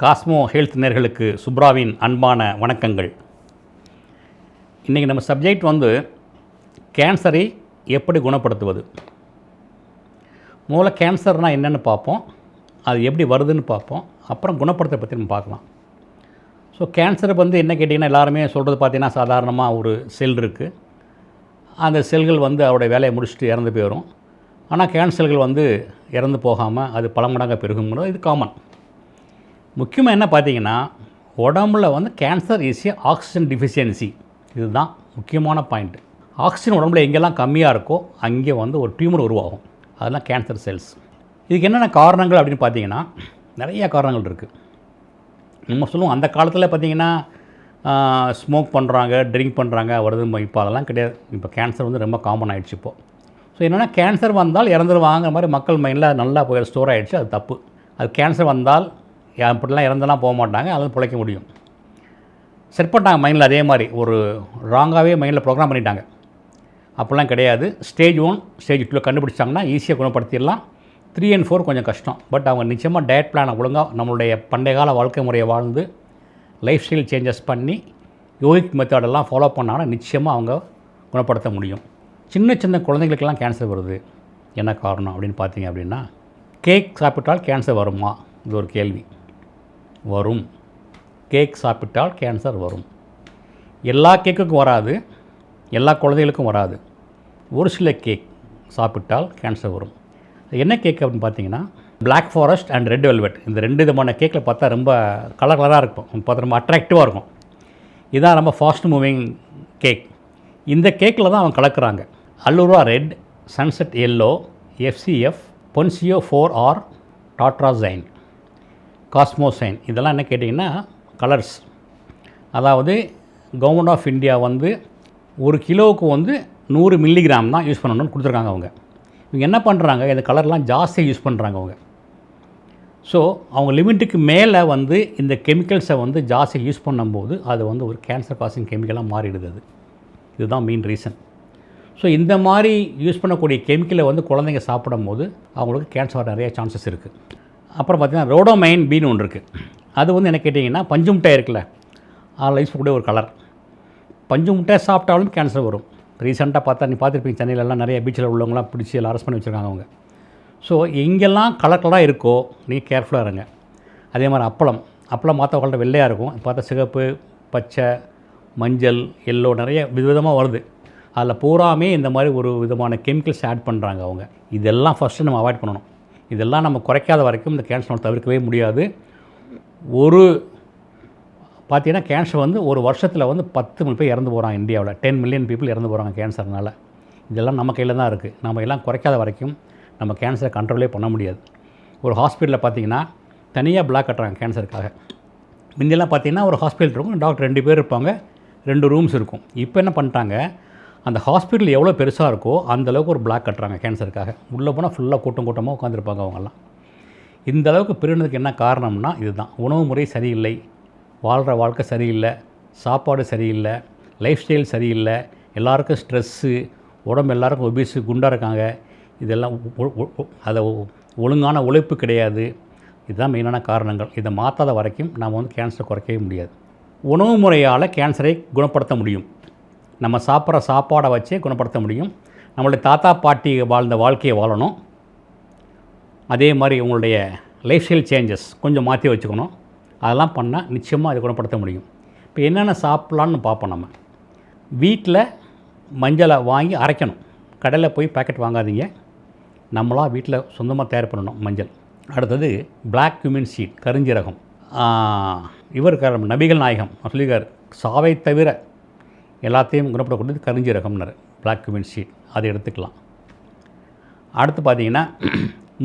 Cosmo health நேர்களுக்கு சுப்ராவின் அன்பான வணக்கங்கள். இன்றைக்கி நம்ம சப்ஜெக்ட் வந்து கேன்சரை எப்படி குணப்படுத்துவது? மூல கேன்சர்னால் என்னென்னு பார்ப்போம். அது எப்படி வருதுன்னு பார்ப்போம். அப்புறம் குணப்படுத்த பற்றி நம்ம பார்க்கலாம். ஸோ கேன்சருக்கு வந்து என்ன கேட்டிங்கன்னா எல்லாருமே சொல்கிறது பார்த்தீங்கன்னா சாதாரணமாக ஒரு செல் இருக்குது அந்த செல்கள் வந்து அவருடைய வேலையை முடிச்சுட்டு இறந்து போயிடும் ஆனால் கேன்சர்கள் வந்து இறந்து போகாமல் அது பல மடங்காக பெருகுங்கிறது இது காமன் முக்கியமாக என்ன பார்த்தீங்கன்னா உடம்புல வந்து cancer is a oxygen deficiency இதுதான் முக்கியமான பாயிண்ட்டு ஆக்சிஜன் உடம்புல எங்கெல்லாம் கம்மியாக இருக்கோ அங்கே வந்து ஒரு டியூமர் உருவாகும். அதெல்லாம் கேன்சர் செல்ஸ் இதுக்கு என்னென்ன காரணங்கள் அப்படின்னு பார்த்தீங்கன்னா நிறைய காரணங்கள் இருக்குது நம்ம சொல்லுவோம் அந்த காலத்தில் பார்த்தீங்கன்னா ஸ்மோக் பண்ணுறாங்க ட்ரிங்க் பண்ணுறாங்க வருது இப்போ அதெல்லாம் கிடையாது. இப்போ கேன்சர் வந்து ரொம்ப காமன் ஆகிடுச்சு இப்போது ஸோ என்னென்னா கேன்சர் வந்தால் இறந்துருவாங்கிற மாதிரி மக்கள் மைண்டில் நல்லா போய் ஸ்டோர் ஆகிடுச்சு அது தப்பு. அது கேன்சர் வந்தால் அப்படிலாம் இறந்தெல்லாம் போக மாட்டாங்க அதெல்லாம் பிழைக்க முடியும். செட் பண்ணிட்டாங்க மைண்டில் அதே மாதிரி ஒரு ராங்காகவே மைண்டில் ப்ரோக்ராம் பண்ணிட்டாங்க. அப்படிலாம் கிடையாது. ஸ்டேஜ் ஒன் ஸ்டேஜ் டூவில் கண்டுபிடிச்சாங்கன்னா ஈஸியாக குணப்படுத்திடலாம். த்ரீ அண்ட் ஃபோர் கொஞ்சம் கஷ்டம். பட் அவங்க நிச்சயமாக டயட் பிளானை ஒழுங்காக நம்மளுடைய பண்டைய கால வாழ்க்கை முறையை வாழ்ந்து லைஃப் ஸ்டைல் சேஞ்சஸ் பண்ணி யோகிக் மெத்தடெல்லாம் ஃபாலோ பண்ணாங்கன்னா நிச்சயமாக அவங்க குணப்படுத்த முடியும். சின்ன சின்ன குழந்தைங்களுக்கெல்லாம் கேன்சர் வருது. என்ன காரணம் அப்படின்னு பார்த்தீங்க அப்படின்னா கேக் சாப்பிட்டால் கேன்சர் வருமா? இது ஒரு கேள்வி. வரும். கேக் சாப்பிட்டால் கேன்சர் வரும். எல்லா கேக்குக்கும் வராது. எல்லா குழந்தைகளுக்கும் வராது. ஒரு சில கேக் சாப்பிட்டால் கேன்சர் வரும். என்ன கேக் அப்படின்னு பார்த்தீங்கன்னா black forest and red velvet இந்த ரெண்டு விதமான கேக்கில் பார்த்தா ரொம்ப கலர் கலராக இருக்கும். பார்த்தா ரொம்ப அட்ராக்டிவாக இருக்கும். இதுதான் ரொம்ப ஃபாஸ்ட் மூவிங் கேக் இந்த கேக்கில் தான் அவங்க கலக்குறாங்க. Allura red sunset yellow FCF ponceau four R tartrazine carmoisine. இதெல்லாம் என்ன கேட்டிங்கன்னா கலர்ஸ் அதாவது கவர்மெண்ட் ஆஃப் இந்தியா வந்து ஒரு கிலோவுக்கு வந்து நூறு மில்லிகிராம் தான் யூஸ் பண்ணணும்னு கொடுத்துருக்காங்க அவங்க. இவங்க என்ன பண்ணுறாங்க இந்த கலர்லாம் ஜாஸ்தியாக யூஸ் பண்ணுறாங்க அவங்க. ஸோ அவங்க லிமிட்டுக்கு மேலே வந்து இந்த கெமிக்கல்ஸை வந்து ஜாஸ்தியாக யூஸ் பண்ணும்போது அது வந்து ஒரு கேன்சர் காசிங் கெமிக்கலாக மாறிடுது அது. இதுதான் மெயின் ரீசன் ஸோ இந்த மாதிரி யூஸ் பண்ணக்கூடிய கெமிக்கலை வந்து குழந்தைங்க சாப்பிடும்போது அவங்களுக்கு கேன்சர் வர நிறைய சான்சஸ் இருக்குது அப்புறம் பார்த்திங்கன்னா ரோடோமைன் பீன் ஒன்று இருக்குது அது வந்து என்ன கேட்டிங்கன்னா பஞ்சு முட்டை இருக்குல்ல அதில் யூஸ் கூட ஒரு கலர் பஞ்சு மிட்டாய் சாப்பிட்டாலும் கேன்சர் வரும். ரீசெண்டாக பார்த்தா நீ பார்த்துருப்பீங்க சென்னையிலலாம் நிறைய பீச்சில் உள்ளவங்களாம் பிடிச்சி எல்லாம் அரெஸ்ட் பண்ணி வச்சுருக்காங்க அவங்க. ஸோ எங்கெல்லாம் கலர் கலராக இருக்கோ நீங்கள் கேர்ஃபுல்லாக இருங்க. அதே மாதிரி அப்பளம். அப்பளம் மாற்ற கலர் வெள்ளையாக இருக்கும். பார்த்தா சிகப்பு பச்சை மஞ்சள் எல்லோ நிறைய விதவிதமாக வருது. அதில் பூராமே இந்த மாதிரி ஒரு விதமான கெமிக்கல்ஸ் ஆட் பண்ணுறாங்க அவங்க. இதெல்லாம் ஃபஸ்ட்டு நம்ம அவாய்ட் பண்ணணும். இதெல்லாம் நம்ம குறைக்காத வரைக்கும் இந்த கேன்சர் தவிர்க்கவே முடியாது. ஒரு பார்த்தீங்கன்னா கேன்சர் வந்து ஒரு வருஷத்தில் வந்து பத்து மில்லியன் பேர் இறந்து போகிறாங்க இந்தியாவில். டென் மில்லியன் பீப்புள் இறந்து போகிறாங்க கேன்சர்னால இதெல்லாம் நம்ம கையில் தான் இருக்குது நம்ம எல்லாம் குறைக்காத வரைக்கும் நம்ம கேன்சரை கண்ட்ரோலே பண்ண முடியாது. ஒரு ஹாஸ்பிட்டலில் பார்த்தீங்கன்னா தனியாக பிளாக் கட்டுறாங்க கேன்சருக்காக முந்தியெல்லாம் பார்த்தீங்கன்னா ஒரு ஹாஸ்பிட்டல் இருக்கும் டாக்டர் ரெண்டு பேர் இருப்பாங்க ரெண்டு ரூம்ஸ் இருக்கும். இப்போ என்ன பண்ணிட்டாங்க அந்த ஹாஸ்பிட்டல் எவ்வளோ பெருசாக இருக்கோ அந்தளவுக்கு ஒரு பிளாக் கட்டுறாங்க கேன்சருக்காக. உள்ளே போனால் ஃபுல்லாக கூட்டம் கூட்டமாக உட்காந்துருப்பாங்க அவங்கெல்லாம். இந்த அளவுக்கு பிரினதுக்கு என்ன காரணம்னா இதுதான். உணவு முறை சரியில்லை வாழ்கிற வாழ்க்கை சரியில்லை சாப்பாடு சரியில்லை லைஃப் ஸ்டைல் சரியில்லை எல்லாருக்கும் ஸ்ட்ரெஸ்ஸு உடம்பு எல்லாருக்கும் ஒபிஸு குண்டாக இருக்காங்க. இதெல்லாம் அதை ஒழுங்கான உழைப்பு கிடையாது. இதுதான் மெயினான காரணங்கள். இதை மாற்றாத வரைக்கும் நாம் வந்து கேன்சரை குறைக்கவே முடியாது. உணவு முறையால் கேன்சரை குணப்படுத்த முடியும். நம்ம சாப்பிட்ற சாப்பாடை வச்சே குணப்படுத்த முடியும். நம்மளுடைய தாத்தா பாட்டி வாழ்ந்த வாழ்க்கையை வாழணும். அதே மாதிரி உங்களுடைய லைஃப் ஸ்டைல் சேஞ்சஸ் கொஞ்சம் மாற்றி வச்சுக்கணும். அதெல்லாம் பண்ணால் நிச்சயமாக அதை குணப்படுத்த முடியும். இப்போ என்னென்ன சாப்பிட்லான்னு பார்ப்போம் நம்ம. வீட்டில் மஞ்சளை வாங்கி அரைக்கணும். கடையில் போய் பேக்கெட் வாங்காதீங்க. நம்மளாக வீட்டில் சொந்தமாக தயார் பண்ணணும் மஞ்சள். அடுத்தது பிளாக் cumin சீட் கருஞ்சீரகம். இவர் நபிகள் நாயகம். சொல்லியிருக்கார் சாவை தவிர எல்லாத்தையும் குணப்படக்கூடியது கருஞ்சீரகம்னர். பிளாக் குமின் சீட் அதை எடுத்துக்கலாம். அடுத்து பார்த்தீங்கன்னா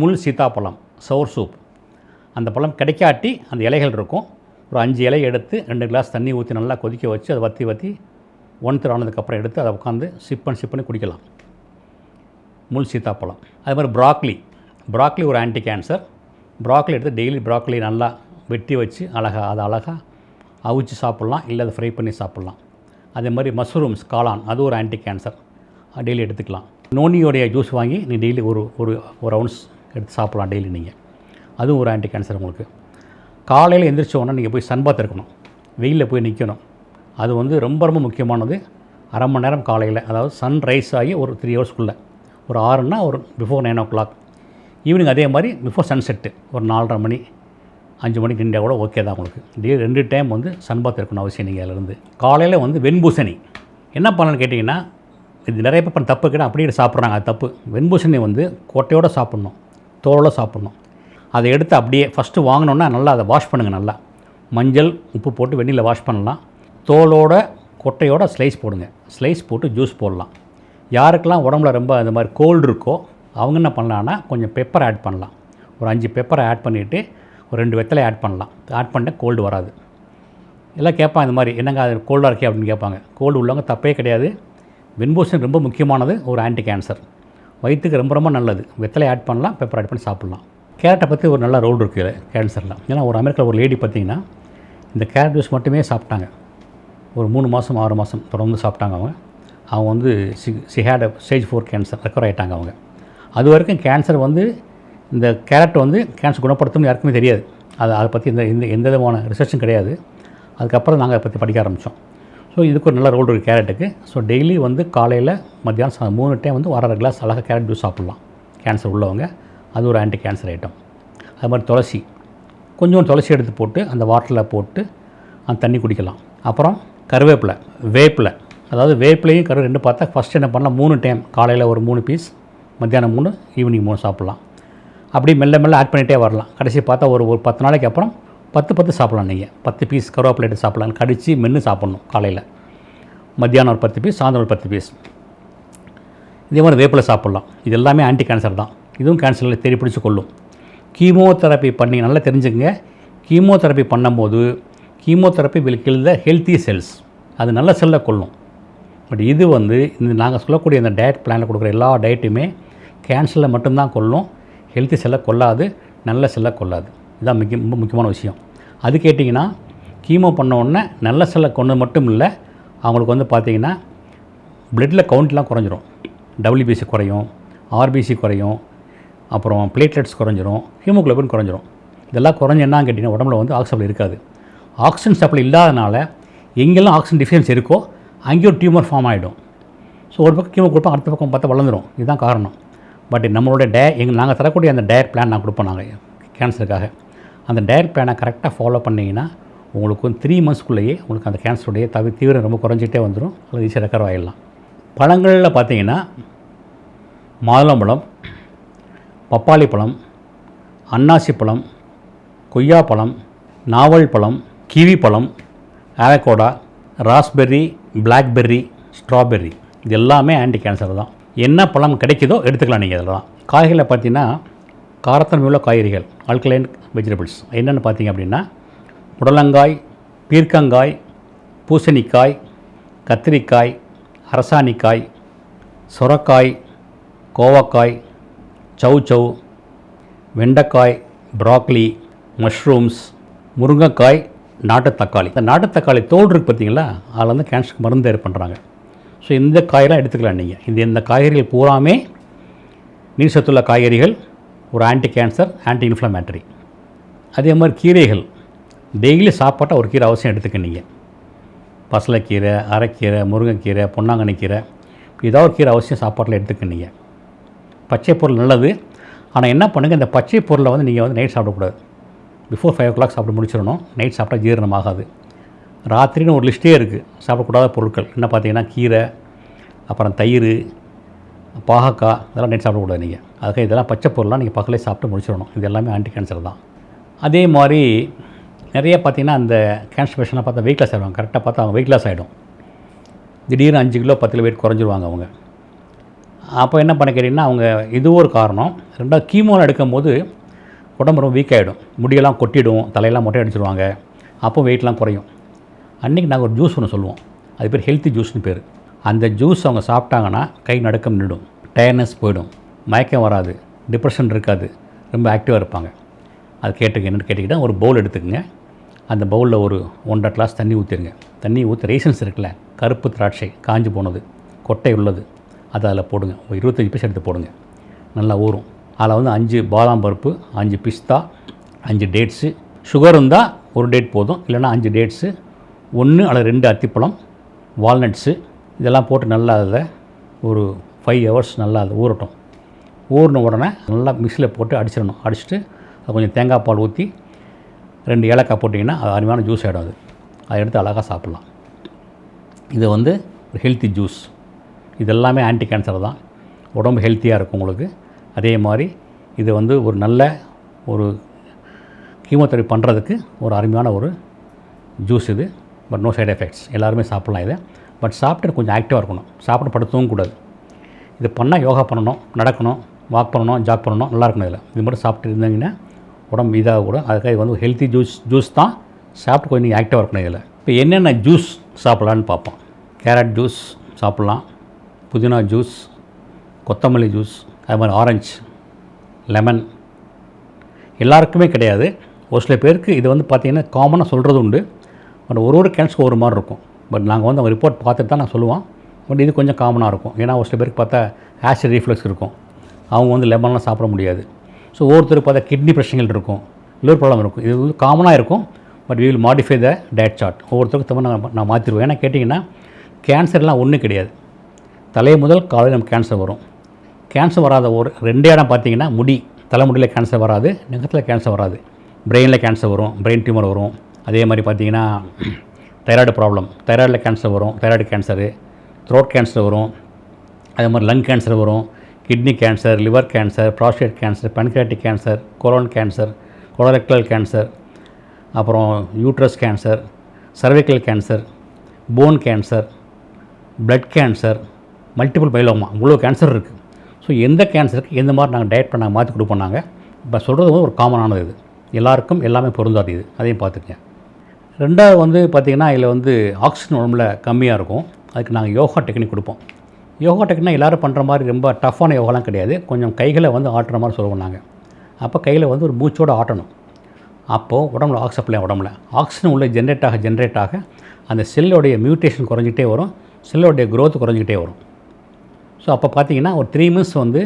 முள் சீத்தாப்பழம் சோர் சூப் அந்த பழம் கிடைக்காட்டி அந்த இலைகள் இருக்கும். ஒரு அஞ்சு இலை எடுத்து ரெண்டு கிளாஸ் தண்ணி ஊற்றி நல்லா கொதிக்க வச்சு அதை வற்றி வற்றி ஒன் ஆனதுக்கப்புறம் எடுத்து அதை உட்காந்து சிப் பண்ணி சிப் பண்ணி குடிக்கலாம். முள் சீத்தாப்பழம். அதே மாதிரி ப்ராக்லி ப்ராக்லி ஒரு ஆன்டி கேன்சர் ப்ராக்லி எடுத்து டெய்லி ப்ராக்லி நல்லா வெட்டி வச்சு அழகாக அதை அழகாக அவிச்சு சாப்பிட்லாம். இல்லை அதை ஃப்ரை பண்ணி சாப்பிட்லாம். அதே மாதிரி மஷ்ரூம்ஸ் காளான் அது ஒரு ஆன்டி கேன்சர் டெய்லி எடுத்துக்கலாம். நோனியோடைய ஜூஸ் வாங்கி நீ டெய்லி ஒரு ஒரு ஒரு அவுன்ஸ் எடுத்து சாப்பிட்லாம் டெய்லி நீங்கள் அதுவும் ஒரு ஆன்டி கேன்சர் உங்களுக்கு. காலையில் எந்திரிச்சோன்னா நீங்கள் போய் சன்பாத் இருக்கணும் வெயிலில் போய் நிற்கணும் அது வந்து ரொம்ப ரொம்ப முக்கியமானது. அரை மணி நேரம் காலையில் அதாவது சன் ரைஸ் ஆகி ஒரு த்ரீ ஹவர்ஸ்க்குள்ளே ஒரு ஆறுனா ஒரு before nine o'clock evening அதே மாதிரி பிஃபோர் சன்செட்டு ஒரு நாலரை மணி அஞ்சு மணிக்கு நின்றா கூட ஓகே தான் உங்களுக்கு. டே ரெண்டு டைம் வந்து சன்பாத் இருக்கணும் அவசியம் நீங்கள் அதிலிருந்து. காலையில் வந்து வெண்பூசணி. என்ன பண்ணலான்னு கேட்டிங்கன்னா இது நிறைய பேர் பண்ண தப்பு கிட்ட அப்படியே சாப்பிட்றாங்க அது தப்பு. வெண்பூசணி வந்து கொட்டையோடு சாப்பிட்ணும் தோலோடு சாப்பிட்ணும். அதை எடுத்து அப்படியே ஃபஸ்ட்டு வாங்கினோன்னா நல்லா அதை வாஷ் பண்ணுங்கள் நல்லா. மஞ்சள் உப்பு போட்டு வெண்ணியில் வாஷ் பண்ணலாம். தோலோட கொட்டையோட ஸ்லைஸ் போடுங்க. ஸ்லைஸ் போட்டு ஜூஸ் போடலாம். யாருக்கெல்லாம் உடம்புல ரொம்ப இந்த மாதிரி கோல்டு இருக்கோ அவங்க என்ன பண்ணலான்னா கொஞ்சம் பெப்பர் ஆட் பண்ணலாம். ஒரு அஞ்சு பெப்பரை ஆட் பண்ணிவிட்டு ஒரு ரெண்டு வெத்தலை ஆட் பண்ணலாம். ஆட் பண்ணிட்டேன் கோல்டு வராது. எல்லாம் கேட்பான் இந்த மாதிரி என்னங்க அது கோல்டாக இருக்கே? அப்படின்னு கேட்பாங்க. கோல்டு உள்ளவங்க தப்பே கிடையாது. வெண்பூசன் ரொம்ப முக்கியமானது ஒரு ஆன்டி கேன்சர் வயிற்றுக்கு ரொம்ப ரொம்ப நல்லது. வெத்தலை ஆட் பண்ணலாம் பெப்பர் ஆட் பண்ணி சாப்பிட்லாம். கேரட்டை பற்றி ஒரு நல்ல ரோல் இருக்குது கேன்சரில் ஏன்னா ஒரு அமெரிக்காவில் ஒரு லேடி பார்த்திங்கன்னா இந்த கேரட் ஜூஸ் மட்டுமே சாப்பிட்டாங்க. ஒரு மூணு மாதம் ஆறு மாதம் தொடர்ந்து சாப்பிட்டாங்க அவங்க. அவங்க வந்து C C had stage four cancer recover ஆகிட்டாங்க அவங்க. அது வரைக்கும் கேன்சர் வந்து இந்த கேரட் வந்து கேன்சர் குணப்படுத்தும்னு யாருக்குமே தெரியாது. அது அதை பற்றி எந்த எந்த எந்த விதமான ரிசர்ச்சும் கிடையாது. அதுக்கப்புறம் நாங்கள் அதை பற்றி படிக்க ஆரம்பித்தோம் ஸோ இதுக்கு ஒரு நல்ல ரோல் இருக்குது கேரட்டுக்கு. ஸோ டெய்லி வந்து காலையில் மத்தியானம் மூணு டைம் வந்து ஒரு அரை கிளாஸ் அழகாக கேரட் ஜூஸ் சாப்பிட்லாம். கேன்சர் உள்ளவங்க. அது ஒரு ஆன்டி கேன்சர் ஐட்டம் அது மாதிரி துளசி. கொஞ்சம் துளசி எடுத்து போட்டு அந்த வாட்டரில் போட்டு அந்த தண்ணி குடிக்கலாம். அப்புறம் கருவேப்பிலை வேப்பிலை. அதாவது வேப்பிலையும் கரு ரெண்டு பார்த்தா ஃபஸ்ட் என்ன பண்ணலாம்? மூணு டைம் காலையில் ஒரு மூணு பீஸ் மத்தியானம் மூணு ஈவினிங் மூணு சாப்பிட்லாம். அப்படியே மெல்ல மெல்ல ஆட் பண்ணிகிட்டே வரலாம். கடைசி பார்த்தா ஒரு ஒரு பத்து நாளைக்கு அப்புறம் பத்து பத்து சாப்பிட்லாம் நீங்கள் பத்து பீஸ் கருவேப்பிலை எடுத்து சாப்பிட்லாம். கடித்து மென்று சாப்பிட்ணும் காலையில். மத்தியானம் ஒரு பத்து பீஸ் சாயந்தரம் ஒரு பத்து பீஸ் இதே மாதிரி வேப்பிலை சாப்பிட்லாம். இது எல்லாமே ஆன்டி கேன்சர் தான். இதுவும் கேன்சரில் தேடி பிடிச்சி கொள்ளும். கீமோதெரப்பி பண்ணி நல்லா தெரிஞ்சுக்கங்க. கீமோதெரப்பி பண்ணும்போது chemotherapy will kill the healthy cells அது நல்ல செல்லை கொள்ளும். பட் இது வந்து இந்த நாங்கள் சொல்லக்கூடிய இந்த டயட் பிளானில் கொடுக்குற எல்லா டயட்டுமே கேன்சரில் மட்டும்தான் கொள்ளும். ஹெல்த்தி செல்லை கொள்ளாது நல்ல செல்லை கொள்ளாது. இதுதான் முக்கிய ரொம்ப முக்கியமான விஷயம். அது கேட்டிங்கன்னா கீமோ பண்ண உடனே நல்ல செல்லை கொண்டு மட்டும் இல்லை அவங்களுக்கு வந்து பார்த்திங்கன்னா பிளட்டில் கவுண்ட்லாம் குறைஞ்சிரும். டபிள்யூபிசி குறையும் ஆர்பிசி குறையும் அப்புறம் பிளேட்லெட்ஸ் குறைஞ்சிரும் ஹீமோக்ளோபின் குறைஞ்சிரும். இதெல்லாம் குறைஞ்சு என்னன்னு கேட்டிங்கன்னா உடம்புல வந்து ஆக்சிஜன் இருக்காது. ஆக்சிஜன் சப்ளை இல்லாதனால எங்கெல்லாம் ஆக்சிஜன் டிஃபிஷியன்சி இருக்கோ அங்கேயும் டியூமர் ஃபார்ம் ஆகிடும் ஸோ ஒரு பக்கம் கீமோ கொடுப்போம் அடுத்த பக்கம் பார்த்தா வளர்ந்துடும் இதுதான் காரணம். பட் நம்மளோட டே எங்கள் நாங்கள் தரக்கூடிய அந்த டயட் பிளான் நான் கொடுப்போம் நாங்கள் கேன்சருக்காக. அந்த டயட் பிளானை கரெக்டாக ஃபாலோ பண்ணிங்கன்னா உங்களுக்கு வந்து த்ரீ மந்த்ஸ்க்குள்ளேயே உங்களுக்கு அந்த கேன்சருடைய தவி தீவிரம் ரொம்ப குறைஞ்சிட்டே வந்துடும் அது ஈஸியாக ரெக்கவர் ஆகிடலாம் பழங்களில் பார்த்தீங்கன்னா மாதுளம்பழம் பப்பாளி பழம் அன்னாசி பழம் கொய்யாப்பழம் நாவல் பழம் கிவி பழம் ஆவகோடா ராஸ்பெர்ரி பிளாக்பெர்ரி ஸ்ட்ராபெர்ரி இது எல்லாமே ஆன்டி கேன்சர் தான். என்ன பழம் கிடைக்குதோ எடுத்துக்கலாம் நீங்கள் இதெல்லாம் காய்களில் பார்த்தீங்கன்னா காரத்தன்மை உள்ள காய்கறிகள் ஆல்கலைன் வெஜிடபிள்ஸ் என்னென்னு பார்த்தீங்க அப்படின்னா புடலங்காய் பீர்க்கங்காய் பூசணிக்காய் கத்திரிக்காய் அரசாணிக்காய் சுரக்காய் கோவக்காய் சௌ சௌ வெண்டைக்காய் ப்ராக்லி மஷ்ரூம்ஸ் முருங்கைக்காய் நாட்டு தக்காளி. இந்த நாட்டு தக்காளி தோல் இருக்குது பார்த்தீங்களா? அதில் வந்து கேன்சருக்கு மருந்து தயார் பண்ணுறாங்க ஸோ இந்த காயெல்லாம் எடுத்துக்கலாம் நீங்கள் இந்த இந்த காய்கறிகள் பூராமே நீர் சத்துள்ள காய்கறிகள் ஒரு ஆன்டி கேன்சர் ஆன்டி இன்ஃப்ளமேட்டரி அதே மாதிரி கீரைகள் டெய்லி சாப்பாட்டாக ஒரு கீரை அவசியம் எடுத்துக்க நீங்கள் பசலைக்கீரை அரைக்கீரை முருங்கைக்கீரை பொன்னாங்கண்ணி கீரை ஏதாவது ஒரு கீரை அவசியம் சாப்பாட்டில் எடுத்துக்க நீங்கள் பச்சை பொருள் நல்லது. ஆனால் என்ன பண்ணுங்கள் இந்த பச்சை பொருளை வந்து நீங்கள் வந்து நைட் சாப்பிடக்கூடாது. பிஃபோர் ஃபைவ் ஓ கிளாக் சாப்பிட்டு முடிச்சிடணும். நைட் சாப்பிட்டா ஜீரணமாகாது ராத்திரின்னு ஒரு லிஸ்ட்டே இருக்குது சாப்பிடக்கூடாத பொருட்கள். என்ன பார்த்தீங்கன்னா கீரை அப்புறம் தயிர் பாகக்காய் இதெல்லாம் நைட் சாப்பிடக்கூடாது நீங்கள் அதுக்காக இதெல்லாம் பச்சை பொருள்லாம் நீங்கள் பகலே சாப்பிட்டு முடிச்சிடணும். இது எல்லாமே ஆன்டி கேன்சர் தான். அதே மாதிரி நிறைய பார்த்தீங்கன்னா அந்த கேன்சர் பேஷண்ட்லாம் பார்த்தா வெயிட் லாஸ் ஆகிடுவாங்க கரெக்டாக பார்த்தா அவங்க வெயிட் லாஸ் ஆகிடும் திடீர்னு அஞ்சு கிலோ பத்து கிலோ வெயிட் குறைஞ்சிருவாங்க அவங்க. அப்போ என்ன பண்ண கேட்டிங்கன்னா அவங்க இது ஒரு காரணம். ரெண்டாவது கீமோலாம் எடுக்கும்போது உடம்பு ரொம்ப வீக் ஆகிடும் முடியெல்லாம் கொட்டிடும் தலையெல்லாம் மொட்டை அடிச்சிருவாங்க. அப்போ வெயிட்லாம் குறையும். அன்றைக்கி நாங்கள் ஒரு ஜூஸ் ஒன்று சொல்லுவோம். அது பேர் ஹெல்த்தி ஜூஸ்னு பேர். அந்த ஜூஸ் அவங்க சாப்பிட்டாங்கன்னா கை நடுக்கம் நிடும் டயர்னஸ் போயிடும். மயக்கம் வராது. டிப்ரெஷன் இருக்காது. ரொம்ப ஆக்டிவாக இருப்பாங்க. அது கேட்டுக்க என்னென்னு கேட்டிங்கன்னா ஒரு பவுல் எடுத்துக்கங்க. அந்த பவுலில் ஒரு ஒன்றரை கிளாஸ் தண்ணி ஊற்றிடுங்க தண்ணி ஊற்றி ரேஷன்ஸ் இருக்குல்ல கருப்பு திராட்சை காஞ்சு போனது கொட்டை உள்ளது அதை அதில் போடுங்க. ஒரு இருபத்தஞ்சி பீஸ் எடுத்து போடுங்க. நல்லா ஊறும். அதில் வந்து அஞ்சு பாதாம் பருப்பு அஞ்சு பிஸ்தா அஞ்சு டேட்ஸு சுகர் இருந்தால் ஒரு டேட் போதும். இல்லைன்னா அஞ்சு டேட்ஸு ஒன்று அல்லது ரெண்டு அத்திப்பழம் வால்நட்ஸு இதெல்லாம் போட்டு நல்லா அதில் ஒரு ஃபைவ் ஹவர்ஸ் நல்லா அது ஊறட்டும். ஊறின உடனே நல்லா மிக்சியில் போட்டு அடிச்சிடணும். அடிச்சுட்டு அது கொஞ்சம் தேங்காய் பால் ஊற்றி ரெண்டு ஏலக்காய் போட்டிங்கன்னா அது அருமையான ஜூஸ் ஆகிடும் அது. அதை எடுத்து அழகாக சாப்பிட்லாம். இது வந்து ஒரு ஹெல்த்தி ஜூஸ் இதெல்லாமே ஆன்டி கேன்சர் தான். உடம்பு ஹெல்த்தியாக இருக்கும் உங்களுக்கு. அதே மாதிரி இது வந்து ஒரு நல்ல ஒரு கீமோதெரப்பி பண்ணுறதுக்கு ஒரு அருமையான ஒரு ஜூஸ் இது. பட் நோ சைட் எஃபெக்ட்ஸ் எல்லாருமே சாப்பிட்லாம் இதை. பட் சாப்பிட்டு கொஞ்சம் ஆக்டிவாக இருக்கணும். சாப்பிட்டு படுத்தவும் கூடாது. இது பண்ணால் யோகா பண்ணணும் நடக்கணும் வாக் பண்ணணும் ஜாக் பண்ணணும் நல்லா இருக்கணும் இதில். இது மட்டும் சாப்பிட்டு இருந்தீங்கன்னா உடம்பு இதாக கூட. அதுக்காக இது வந்து ஹெல்த்தி ஜூஸ் ஜூஸ் தான் சாப்பிட்டு கொஞ்சம் நீங்கள் ஆக்டிவாக இருக்கணும் இதில். இப்போ என்னென்ன ஜூஸ் சாப்பிட்லான்னு பார்ப்போம். கேரட் ஜூஸ் சாப்பிட்லாம். புதினா ஜூஸ் கொத்தமல்லி ஜூஸ் அது மாதிரி ஆரஞ்சு லெமன் எல்லாருக்குமே கிடையாது. ஒரு சில பேருக்கு இது வந்து பார்த்திங்கன்னா காமனாக சொல்கிறது உண்டு. பட் ஒரு ஒரு கேன்சருக்கு ஒரு மாதிரி இருக்கும். பட் நாங்கள் வந்து அவங்க ரிப்போர்ட் பார்த்துட்டு தான் நான் சொல்லுவோம் பட் இது கொஞ்சம் காமனாக இருக்கும். ஏன்னா ஒரு சில பேருக்கு பார்த்தா ஆசிட் ரீஃப்ளெக்ஸ் இருக்கும். அவங்க வந்து லெமன்லாம் சாப்பிட முடியாது. ஸோ ஒவ்வொருத்தருக்கு பார்த்தா கிட்னி பிரச்சனைகள் இருக்கும். லிவர் ப்ராப்ளம் இருக்கும். இது வந்து காமனாக இருக்கும். But we will modify the diet chart ஒவ்வொருத்தருக்கும் தவிர நான் நான் மாற்றிடுவேன் ஏன்னா கேட்டிங்கன்னா கேன்சர்லாம் ஒன்றும் கிடையாது. தலை முதல் காலையில் நம்ம கேன்சர் வரும். கேன்சர் வராத ஒரு ரெண்டே இடம் பார்த்தீங்கன்னா முடி. தலைமுடியில் கேன்சர் வராது. நெகத்தில் கேன்சர் வராது. பிரெயினில் கேன்சர் வரும். பிரெயின் டியூமர் வரும். அதே மாதிரி பார்த்தீங்கன்னா தைராய்டு ப்ராப்ளம் தைராய்டில் கேன்சர் வரும் தைராய்டு கேன்சரு த்ரோட் கேன்சர் வரும் அதே மாதிரி லங் கேன்சர் வரும் kidney cancer liver cancer prostate cancer pancreatic cancer colon cancer colorectal cancer அப்புறம் uterus cancer cervical cancer bone cancer blood cancer multiple myeloma இவ்வளோ cancer இருக்குது so எந்த கேன்சருக்கு எந்த மாதிரி நாங்கள் டயட் பண்ண மாற்றி கொடுப்போம் நாங்கள் இப்போ சொல்கிறது ஒரு காமனானது இது. எல்லாருக்கும் எல்லாமே பொருந்தாது இது. அதையும் பார்த்துக்கங்க. ரெண்டாவது வந்து பார்த்திங்கன்னா இதில் வந்து ஆக்சிஜன் உடம்புல கம்மியாக இருக்கும். அதுக்கு நாங்கள் யோகா டெக்னிக் கொடுப்போம். யோகா டெக்னிக்னா எல்லோரும் பண்ணுற மாதிரி ரொம்ப டஃப்பான யோகாலாம் கிடையாது. கொஞ்சம் கைகளை வந்து ஆட்டுற மாதிரி சொல்லுவோம் நாங்கள் அப்போ கையில் வந்து ஒரு மூச்சோடு ஆட்டணும். அப்போது உடம்புல ஆக்சப்ளை உடம்புல. ஆக்சிஜன் உள்ள ஜென்ரேட் ஆக ஜென்ரேட் ஆக அந்த செல்லோடைய மியூட்டேஷன் குறைஞ்சிட்டே வரும். செல்லோடைய க்ரோத் குறைஞ்சிக்கிட்டே வரும். ஸோ அப்போ பார்த்தீங்கன்னா ஒரு த்ரீ மினிட்ஸ் வந்து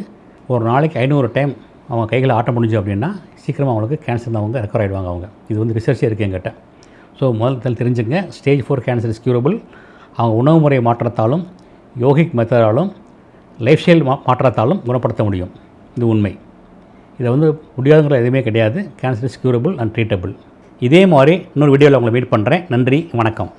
ஒரு நாளைக்கு ஐநூறு டைம் அவங்க கைகளை ஆட்ட முடிஞ்சு அப்படின்னா சீக்கிரமாக அவங்களுக்கு கேன்சர் அவங்க ரெக்கவர் ஆகிடுவாங்க அவங்க. இது வந்து ரிசர்ச்சே இருக்குது எங்கிட்ட. ஸோ முதல் தெரிஞ்சுங்க. Stage four cancer is curable அவங்க உணவு முறை மாற்றத்தாலும் யோகிக் மெத்தடாலும் லைஃப் ஸ்டைல் மா மாற்றத்தாலும் குணப்படுத்த முடியும். இது உண்மை. இதை வந்து முடியாதுங்கிற எதுவுமே கிடையாது. Cancer is curable and treatable இதே மாதிரி இன்னொரு வீடியோவில் உங்களை மீட் பண்ணுறேன் நன்றி வணக்கம்.